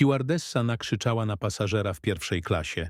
Stewardessa nakrzyczała na pasażera w pierwszej klasie.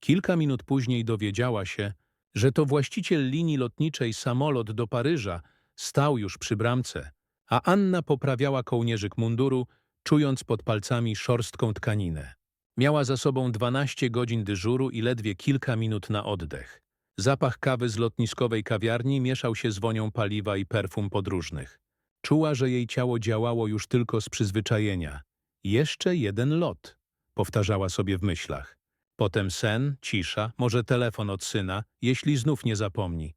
Kilka minut później dowiedziała się, że to właściciel linii lotniczej samolot do Paryża stał już przy bramce, a Anna poprawiała kołnierzyk munduru, czując pod palcami szorstką tkaninę. Miała za sobą 12 godzin dyżuru i ledwie kilka minut na oddech. Zapach kawy z lotniskowej kawiarni mieszał się z wonią paliwa i perfum podróżnych. Czuła, że jej ciało działało już tylko z przyzwyczajenia. Jeszcze jeden lot, powtarzała sobie w myślach. Potem sen, cisza, może telefon od syna, jeśli znów nie zapomni.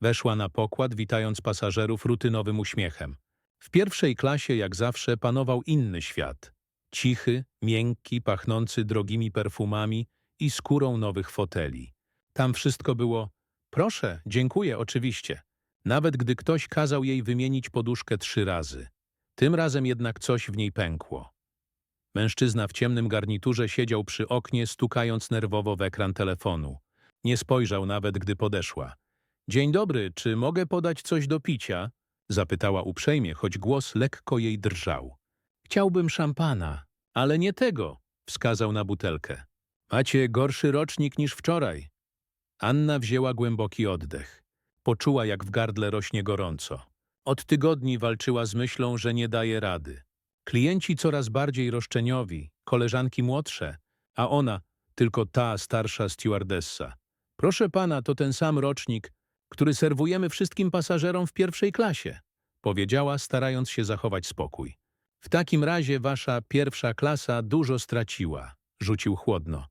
Weszła na pokład, witając pasażerów rutynowym uśmiechem. W pierwszej klasie, jak zawsze, panował inny świat. Cichy, miękki, pachnący drogimi perfumami i skórą nowych foteli. Tam wszystko było proszę, dziękuję, oczywiście. Nawet gdy ktoś kazał jej wymienić poduszkę trzy razy. Tym razem jednak coś w niej pękło. Mężczyzna w ciemnym garniturze siedział przy oknie, stukając nerwowo w ekran telefonu. Nie spojrzał nawet, gdy podeszła. Dzień dobry, czy mogę podać coś do picia? Zapytała uprzejmie, choć głos lekko jej drżał. Chciałbym szampana, ale nie tego, wskazał na butelkę. Macie gorszy rocznik niż wczoraj. Anna wzięła głęboki oddech. Poczuła, jak w gardle rośnie gorąco. Od tygodni walczyła z myślą, że nie daje rady. Klienci coraz bardziej roszczeniowi, koleżanki młodsze, a ona, tylko ta starsza stewardessa. Proszę pana, to ten sam rocznik, który serwujemy wszystkim pasażerom w pierwszej klasie, powiedziała, starając się zachować spokój. W takim razie wasza pierwsza klasa dużo straciła, rzucił chłodno.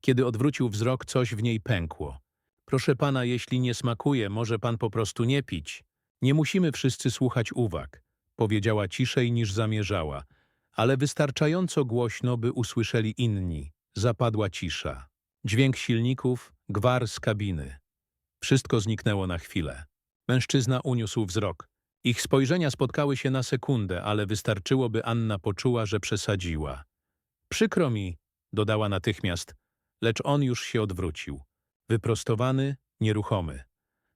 Kiedy odwrócił wzrok, coś w niej pękło. Proszę pana, jeśli nie smakuje, może pan po prostu nie pić. Nie musimy wszyscy słuchać uwag, powiedziała ciszej niż zamierzała, ale wystarczająco głośno, by usłyszeli inni. Zapadła cisza. Dźwięk silników, gwar z kabiny. Wszystko zniknęło na chwilę. Mężczyzna uniósł wzrok. Ich spojrzenia spotkały się na sekundę, ale wystarczyło, by Anna poczuła, że przesadziła. Przykro mi, dodała natychmiast, lecz on już się odwrócił. Wyprostowany, nieruchomy.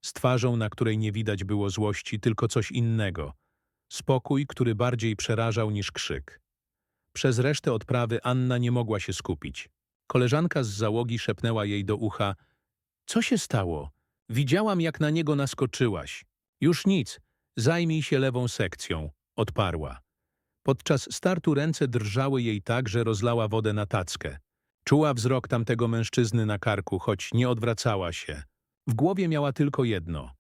Z twarzą, na której nie widać było złości, tylko coś innego. Spokój, który bardziej przerażał niż krzyk. Przez resztę odprawy Anna nie mogła się skupić. Koleżanka z załogi szepnęła jej do ucha – Co się stało? Widziałam, jak na niego naskoczyłaś. Już nic, zajmij się lewą sekcją, odparła. Podczas startu ręce drżały jej tak, że rozlała wodę na tackę. Czuła wzrok tamtego mężczyzny na karku, choć nie odwracała się. W głowie miała tylko jedno.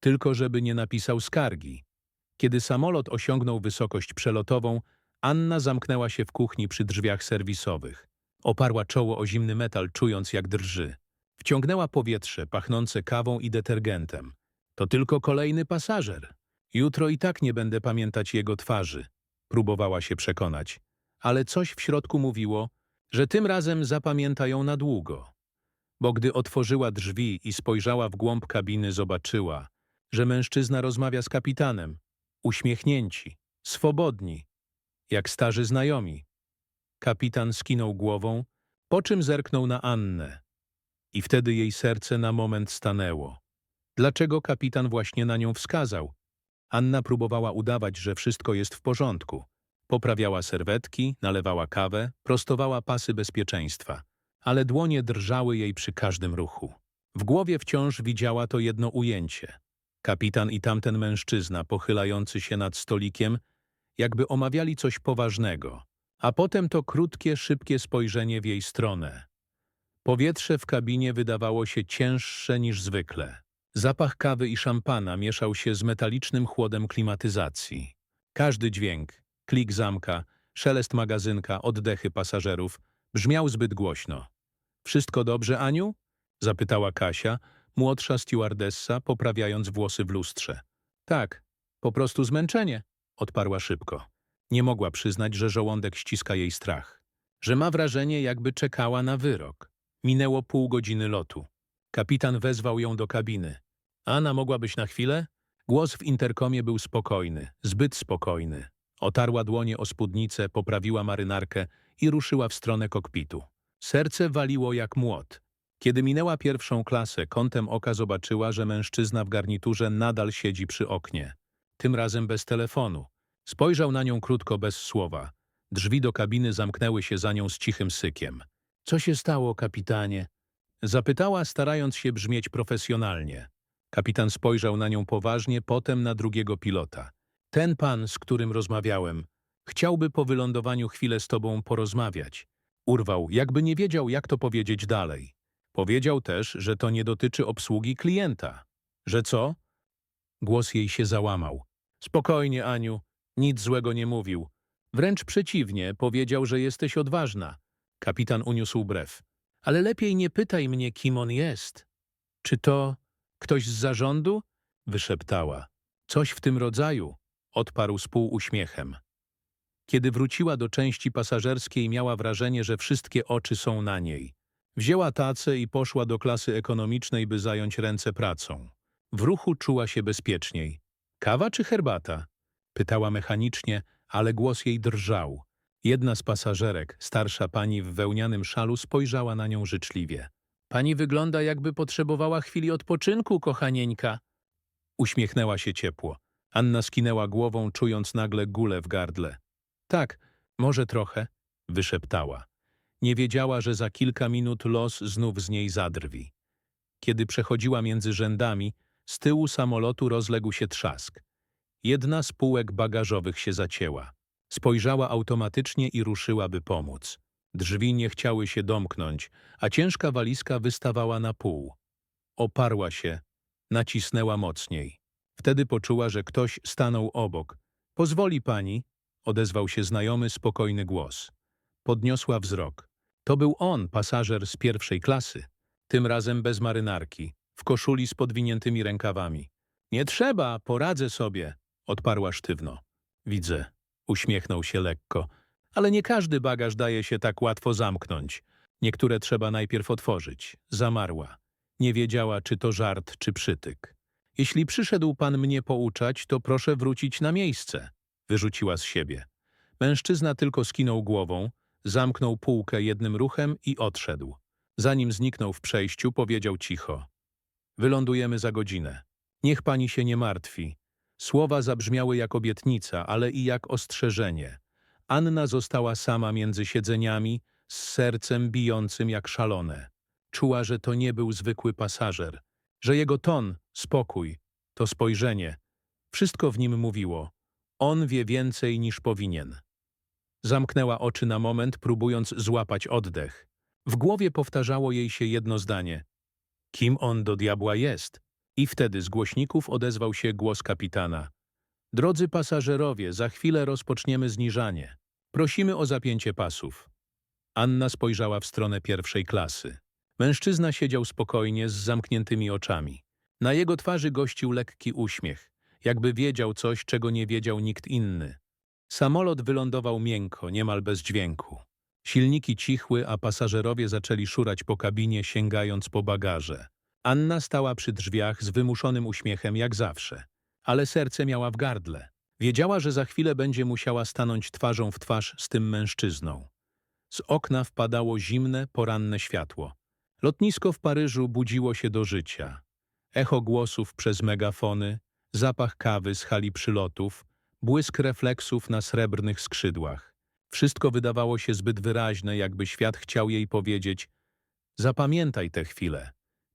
Tylko żeby nie napisał skargi. Kiedy samolot osiągnął wysokość przelotową, Anna zamknęła się w kuchni przy drzwiach serwisowych. Oparła czoło o zimny metal, czując jak drży. Wciągnęła powietrze, pachnące kawą i detergentem. To tylko kolejny pasażer. Jutro i tak nie będę pamiętać jego twarzy. Próbowała się przekonać. Ale coś w środku mówiło, że tym razem zapamięta ją na długo. Bo gdy otworzyła drzwi i spojrzała w głąb kabiny, zobaczyła, że mężczyzna rozmawia z kapitanem. Uśmiechnięci, swobodni, jak starzy znajomi. Kapitan skinął głową, po czym zerknął na Annę. I wtedy jej serce na moment stanęło. Dlaczego kapitan właśnie na nią wskazał? Anna próbowała udawać, że wszystko jest w porządku. Poprawiała serwetki, nalewała kawę, prostowała pasy bezpieczeństwa, ale dłonie drżały jej przy każdym ruchu. W głowie wciąż widziała to jedno ujęcie. Kapitan i tamten mężczyzna pochylający się nad stolikiem, jakby omawiali coś poważnego, a potem to krótkie, szybkie spojrzenie w jej stronę. Powietrze w kabinie wydawało się cięższe niż zwykle. Zapach kawy i szampana mieszał się z metalicznym chłodem klimatyzacji. Każdy dźwięk, klik zamka, szelest magazynka, oddechy pasażerów brzmiał zbyt głośno. Wszystko dobrze, Aniu? zapytała Kasia, młodsza stewardessa, poprawiając włosy w lustrze. Tak, po prostu zmęczenie, odparła szybko. Nie mogła przyznać, że żołądek ściska jej strach. Że ma wrażenie, jakby czekała na wyrok. Minęło pół godziny lotu. Kapitan wezwał ją do kabiny. Anna, mogłabyś na chwilę? Głos w interkomie był spokojny, zbyt spokojny. Otarła dłonie o spódnicę, poprawiła marynarkę i ruszyła w stronę kokpitu. Serce waliło jak młot. Kiedy minęła pierwszą klasę, kątem oka zobaczyła, że mężczyzna w garniturze nadal siedzi przy oknie. Tym razem bez telefonu. Spojrzał na nią krótko bez słowa. Drzwi do kabiny zamknęły się za nią z cichym sykiem. Co się stało, kapitanie? Zapytała, starając się brzmieć profesjonalnie. Kapitan spojrzał na nią poważnie, potem na drugiego pilota. Ten pan, z którym rozmawiałem, chciałby po wylądowaniu chwilę z tobą porozmawiać. Urwał, jakby nie wiedział, jak to powiedzieć dalej. Powiedział też, że to nie dotyczy obsługi klienta. Że co? Głos jej się załamał. Spokojnie, Aniu, nic złego nie mówił. Wręcz przeciwnie, powiedział, że jesteś odważna. Kapitan uniósł brew. Ale lepiej nie pytaj mnie, kim on jest. Czy to ktoś z zarządu? Wyszeptała. Coś w tym rodzaju, odparł z półuśmiechem. Kiedy wróciła do części pasażerskiej, miała wrażenie, że wszystkie oczy są na niej. Wzięła tacę i poszła do klasy ekonomicznej, by zająć ręce pracą. W ruchu czuła się bezpieczniej. Kawa czy herbata? Pytała mechanicznie, ale głos jej drżał. Jedna z pasażerek, starsza pani w wełnianym szalu, spojrzała na nią życzliwie. Pani wygląda, jakby potrzebowała chwili odpoczynku, kochanieńka. Uśmiechnęła się ciepło. Anna skinęła głową, czując nagle gulę w gardle. Tak, może trochę, wyszeptała. Nie wiedziała, że za kilka minut los znów z niej zadrwi. Kiedy przechodziła między rzędami, z tyłu samolotu rozległ się trzask. Jedna z półek bagażowych się zacięła. Spojrzała automatycznie i ruszyła, by pomóc. Drzwi nie chciały się domknąć, a ciężka walizka wystawała na pół. Oparła się, nacisnęła mocniej. Wtedy poczuła, że ktoś stanął obok. Pozwoli pani, odezwał się znajomy, spokojny głos. Podniosła wzrok. To był on, pasażer z pierwszej klasy. Tym razem bez marynarki, w koszuli z podwiniętymi rękawami. Nie trzeba, poradzę sobie, odparła sztywno. Widzę, uśmiechnął się lekko. Ale nie każdy bagaż daje się tak łatwo zamknąć. Niektóre trzeba najpierw otworzyć. Zamarła. Nie wiedziała, czy to żart, czy przytyk. Jeśli przyszedł pan mnie pouczać, to proszę wrócić na miejsce, wyrzuciła z siebie. Mężczyzna tylko skinął głową, zamknął półkę jednym ruchem i odszedł. Zanim zniknął w przejściu, powiedział cicho. Wylądujemy za godzinę. Niech pani się nie martwi. Słowa zabrzmiały jak obietnica, ale i jak ostrzeżenie. Anna została sama między siedzeniami, z sercem bijącym jak szalone. Czuła, że to nie był zwykły pasażer, że jego ton, spokój, to spojrzenie, wszystko w nim mówiło. On wie więcej niż powinien. Zamknęła oczy na moment, próbując złapać oddech. W głowie powtarzało jej się jedno zdanie. Kim on do diabła jest? I wtedy z głośników odezwał się głos kapitana. Drodzy pasażerowie, za chwilę rozpoczniemy zniżanie. Prosimy o zapięcie pasów. Anna spojrzała w stronę pierwszej klasy. Mężczyzna siedział spokojnie, z zamkniętymi oczami. Na jego twarzy gościł lekki uśmiech, jakby wiedział coś, czego nie wiedział nikt inny. Samolot wylądował miękko, niemal bez dźwięku. Silniki cichły, a pasażerowie zaczęli szurać po kabinie, sięgając po bagaże. Anna stała przy drzwiach z wymuszonym uśmiechem jak zawsze, ale serce miała w gardle. Wiedziała, że za chwilę będzie musiała stanąć twarzą w twarz z tym mężczyzną. Z okna wpadało zimne, poranne światło. Lotnisko w Paryżu budziło się do życia. Echo głosów przez megafony, zapach kawy z hali przylotów, błysk refleksów na srebrnych skrzydłach. Wszystko wydawało się zbyt wyraźne, jakby świat chciał jej powiedzieć Zapamiętaj tę chwilę.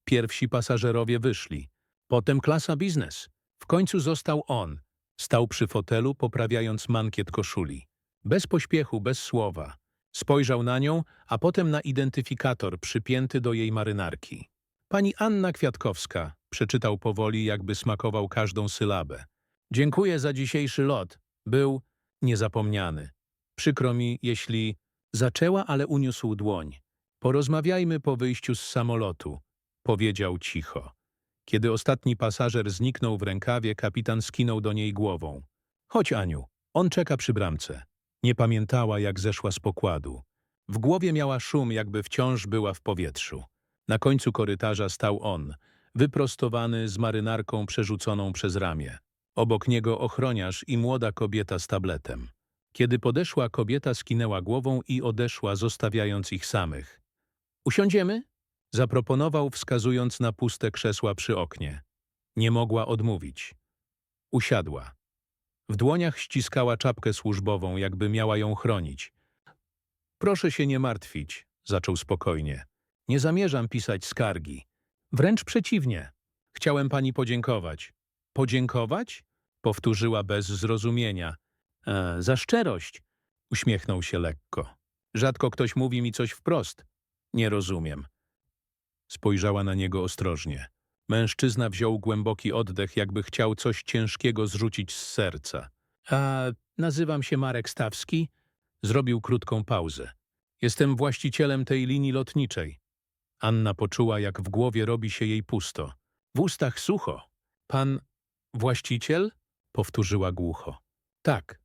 Pierwsi pasażerowie wyszli. Potem klasa biznes. W końcu został on. Stał przy fotelu, poprawiając mankiet koszuli. Bez pośpiechu, bez słowa. Spojrzał na nią, a potem na identyfikator przypięty do jej marynarki. Pani Anna Kwiatkowska, przeczytał powoli, jakby smakował każdą sylabę. Dziękuję za dzisiejszy lot. Był niezapomniany. Przykro mi, jeśli... Zaczęła, ale uniósł dłoń. Porozmawiajmy po wyjściu z samolotu, powiedział cicho. Kiedy ostatni pasażer zniknął w rękawie, kapitan skinął do niej głową. Chodź, Aniu, on czeka przy bramce. Nie pamiętała, jak zeszła z pokładu. W głowie miała szum, jakby wciąż była w powietrzu. Na końcu korytarza stał on, wyprostowany z marynarką przerzuconą przez ramię. Obok niego ochroniarz i młoda kobieta z tabletem. Kiedy podeszła, kobieta skinęła głową i odeszła, zostawiając ich samych. Usiądziemy? Zaproponował, wskazując na puste krzesła przy oknie. Nie mogła odmówić. Usiadła. W dłoniach ściskała czapkę służbową, jakby miała ją chronić. Proszę się nie martwić, zaczął spokojnie. Nie zamierzam pisać skargi. Wręcz przeciwnie. Chciałem pani podziękować. Podziękować? Powtórzyła bez zrozumienia. E, za szczerość. Uśmiechnął się lekko. Rzadko ktoś mówi mi coś wprost. Nie rozumiem. Spojrzała na niego ostrożnie. Mężczyzna wziął głęboki oddech, jakby chciał coś ciężkiego zrzucić z serca. A nazywam się Marek Stawski. Zrobił krótką pauzę. Jestem właścicielem tej linii lotniczej. Anna poczuła, jak w głowie robi się jej pusto. W ustach sucho. Pan właściciel? Powtórzyła głucho. Tak.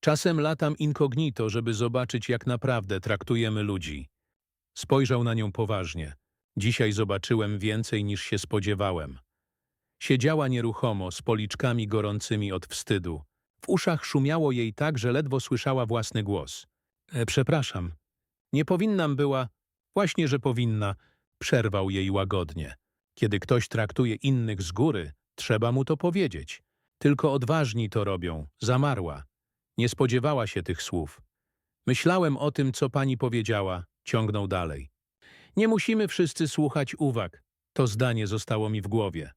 Czasem latam incognito, żeby zobaczyć, jak naprawdę traktujemy ludzi. Spojrzał na nią poważnie. Dzisiaj zobaczyłem więcej niż się spodziewałem. Siedziała nieruchomo, z policzkami gorącymi od wstydu. W uszach szumiało jej tak, że ledwo słyszała własny głos. E, przepraszam. Nie powinnam była. Właśnie, że powinna. Przerwał jej łagodnie. Kiedy ktoś traktuje innych z góry, trzeba mu to powiedzieć. Tylko odważni to robią. Zamarła. Nie spodziewała się tych słów. Myślałem o tym, co pani powiedziała, ciągnął dalej. Nie musimy wszyscy słuchać uwag. To zdanie zostało mi w głowie.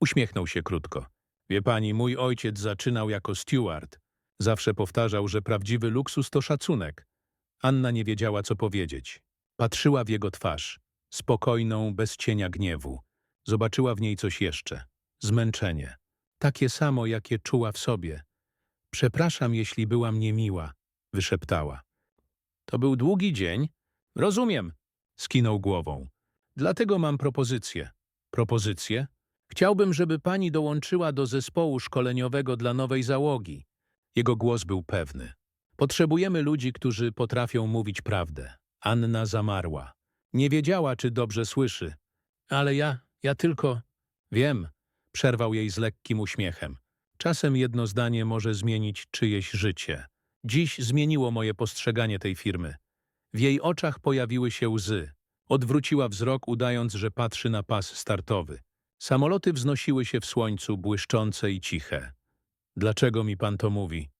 Uśmiechnął się krótko. Wie pani, mój ojciec zaczynał jako steward. Zawsze powtarzał, że prawdziwy luksus to szacunek. Anna nie wiedziała, co powiedzieć. Patrzyła w jego twarz, spokojną, bez cienia gniewu. Zobaczyła w niej coś jeszcze. Zmęczenie. Takie samo, jakie czuła w sobie. Przepraszam, jeśli byłam niemiła, wyszeptała. To był długi dzień. Rozumiem, skinął głową. Dlatego mam propozycję. Propozycję? Chciałbym, żeby pani dołączyła do zespołu szkoleniowego dla nowej załogi. Jego głos był pewny. Potrzebujemy ludzi, którzy potrafią mówić prawdę. Anna zamarła. Nie wiedziała, czy dobrze słyszy. Ale ja, ja tylko... Wiem, przerwał jej z lekkim uśmiechem. Czasem jedno zdanie może zmienić czyjeś życie. Dziś zmieniło moje postrzeganie tej firmy. W jej oczach pojawiły się łzy. Odwróciła wzrok, udając, że patrzy na pas startowy. Samoloty wznosiły się w słońcu, błyszczące i ciche. Dlaczego mi pan to mówi?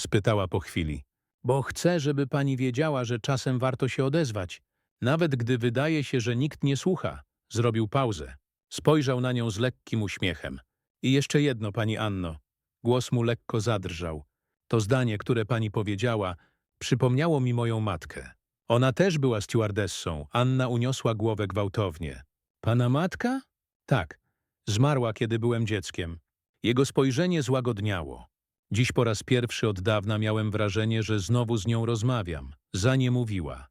spytała po chwili. Bo chcę, żeby pani wiedziała, że czasem warto się odezwać, nawet gdy wydaje się, że nikt nie słucha. Zrobił pauzę. Spojrzał na nią z lekkim uśmiechem. I jeszcze jedno, pani Anno. Głos mu lekko zadrżał. To zdanie, które pani powiedziała, przypomniało mi moją matkę. Ona też była stewardessą. Anna uniosła głowę gwałtownie. Pana matka? Tak. Zmarła, kiedy byłem dzieckiem. Jego spojrzenie złagodniało. Dziś po raz pierwszy od dawna miałem wrażenie, że znowu z nią rozmawiam. Za nie mówiła.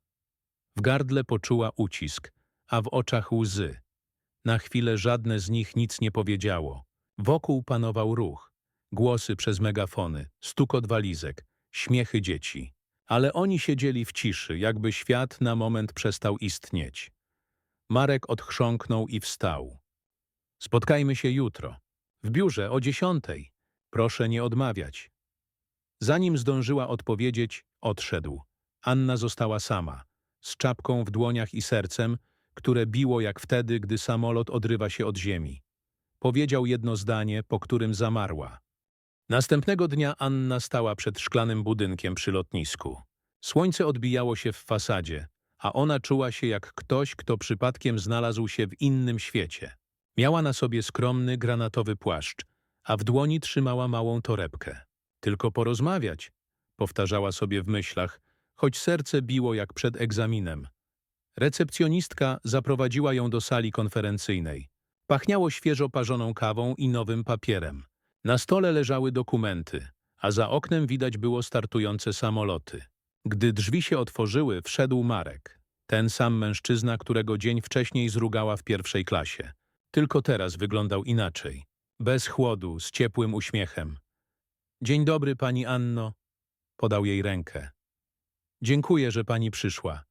W gardle poczuła ucisk, a w oczach łzy. Na chwilę żadne z nich nic nie powiedziało. Wokół panował ruch. Głosy przez megafony, stukot walizek, śmiechy dzieci. Ale oni siedzieli w ciszy, jakby świat na moment przestał istnieć. Marek odchrząknął i wstał. Spotkajmy się jutro. W biurze o dziesiątej. Proszę nie odmawiać. Zanim zdążyła odpowiedzieć, odszedł. Anna została sama, z czapką w dłoniach i sercem, które biło jak wtedy, gdy samolot odrywa się od ziemi. Powiedział jedno zdanie, po którym zamarła. Następnego dnia Anna stała przed szklanym budynkiem przy lotnisku. Słońce odbijało się w fasadzie, a ona czuła się jak ktoś, kto przypadkiem znalazł się w innym świecie. Miała na sobie skromny, granatowy płaszcz, a w dłoni trzymała małą torebkę. Tylko porozmawiać, powtarzała sobie w myślach, choć serce biło jak przed egzaminem. Recepcjonistka zaprowadziła ją do sali konferencyjnej. Pachniało świeżo parzoną kawą i nowym papierem. Na stole leżały dokumenty, a za oknem widać było startujące samoloty. Gdy drzwi się otworzyły, wszedł Marek. Ten sam mężczyzna, którego dzień wcześniej zrugała w pierwszej klasie. Tylko teraz wyglądał inaczej. Bez chłodu, z ciepłym uśmiechem. Dzień dobry, pani Anno. Podał jej rękę. Dziękuję, że pani przyszła.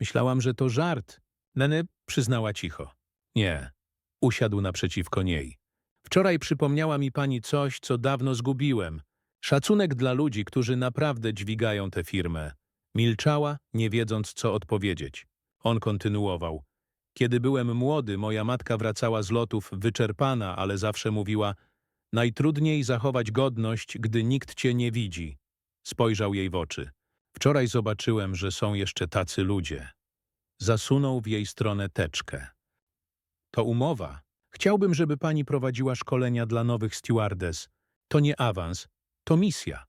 Myślałam, że to żart. Neny przyznała cicho. Nie. Usiadł naprzeciwko niej. Wczoraj przypomniała mi pani coś, co dawno zgubiłem. Szacunek dla ludzi, którzy naprawdę dźwigają tę firmę. Milczała, nie wiedząc, co odpowiedzieć. On kontynuował. Kiedy byłem młody, moja matka wracała z lotów wyczerpana, ale zawsze mówiła Najtrudniej zachować godność, gdy nikt cię nie widzi. Spojrzał jej w oczy. Wczoraj zobaczyłem, że są jeszcze tacy ludzie. Zasunął w jej stronę teczkę. To umowa. Chciałbym, żeby pani prowadziła szkolenia dla nowych stewardess. To nie awans, to misja.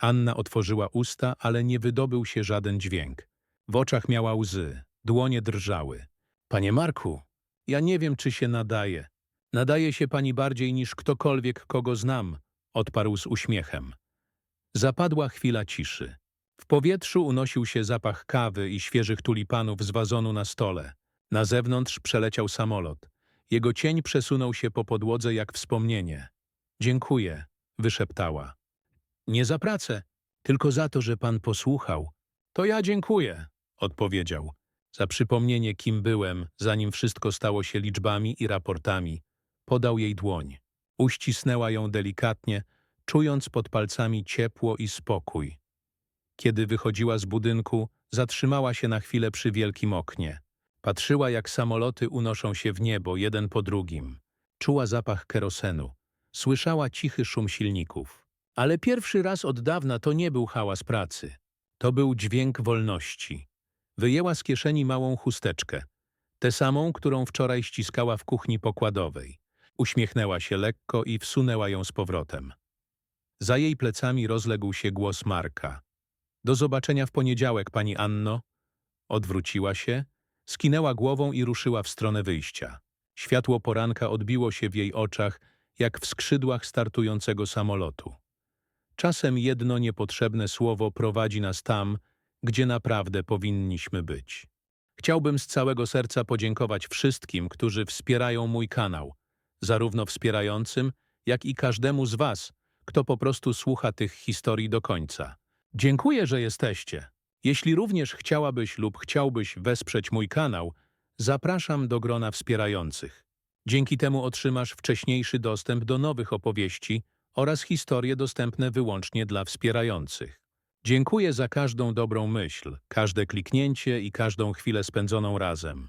Anna otworzyła usta, ale nie wydobył się żaden dźwięk. W oczach miała łzy, dłonie drżały. Panie Marku, ja nie wiem, czy się nadaje. Nadaje się pani bardziej niż ktokolwiek, kogo znam, odparł z uśmiechem. Zapadła chwila ciszy. W powietrzu unosił się zapach kawy i świeżych tulipanów z wazonu na stole. Na zewnątrz przeleciał samolot. Jego cień przesunął się po podłodze jak wspomnienie. Dziękuję, wyszeptała. Nie za pracę, tylko za to, że pan posłuchał. To ja dziękuję, odpowiedział. Za przypomnienie, kim byłem, zanim wszystko stało się liczbami i raportami. Podał jej dłoń. Uścisnęła ją delikatnie, czując pod palcami ciepło i spokój. Kiedy wychodziła z budynku, zatrzymała się na chwilę przy wielkim oknie. Patrzyła, jak samoloty unoszą się w niebo, jeden po drugim. Czuła zapach kerosenu. Słyszała cichy szum silników. Ale pierwszy raz od dawna to nie był hałas pracy. To był dźwięk wolności. Wyjęła z kieszeni małą chusteczkę. Tę samą, którą wczoraj ściskała w kuchni pokładowej. Uśmiechnęła się lekko i wsunęła ją z powrotem. Za jej plecami rozległ się głos Marka. Do zobaczenia w poniedziałek, pani Anno. Odwróciła się, skinęła głową i ruszyła w stronę wyjścia. Światło poranka odbiło się w jej oczach, jak w skrzydłach startującego samolotu. Czasem jedno niepotrzebne słowo prowadzi nas tam, gdzie naprawdę powinniśmy być. Chciałbym z całego serca podziękować wszystkim, którzy wspierają mój kanał, zarówno wspierającym, jak i każdemu z Was, kto po prostu słucha tych historii do końca. Dziękuję, że jesteście. Jeśli również chciałabyś lub chciałbyś wesprzeć mój kanał, zapraszam do grona wspierających. Dzięki temu otrzymasz wcześniejszy dostęp do nowych opowieści oraz historie dostępne wyłącznie dla wspierających. Dziękuję za każdą dobrą myśl, każde kliknięcie i każdą chwilę spędzoną razem.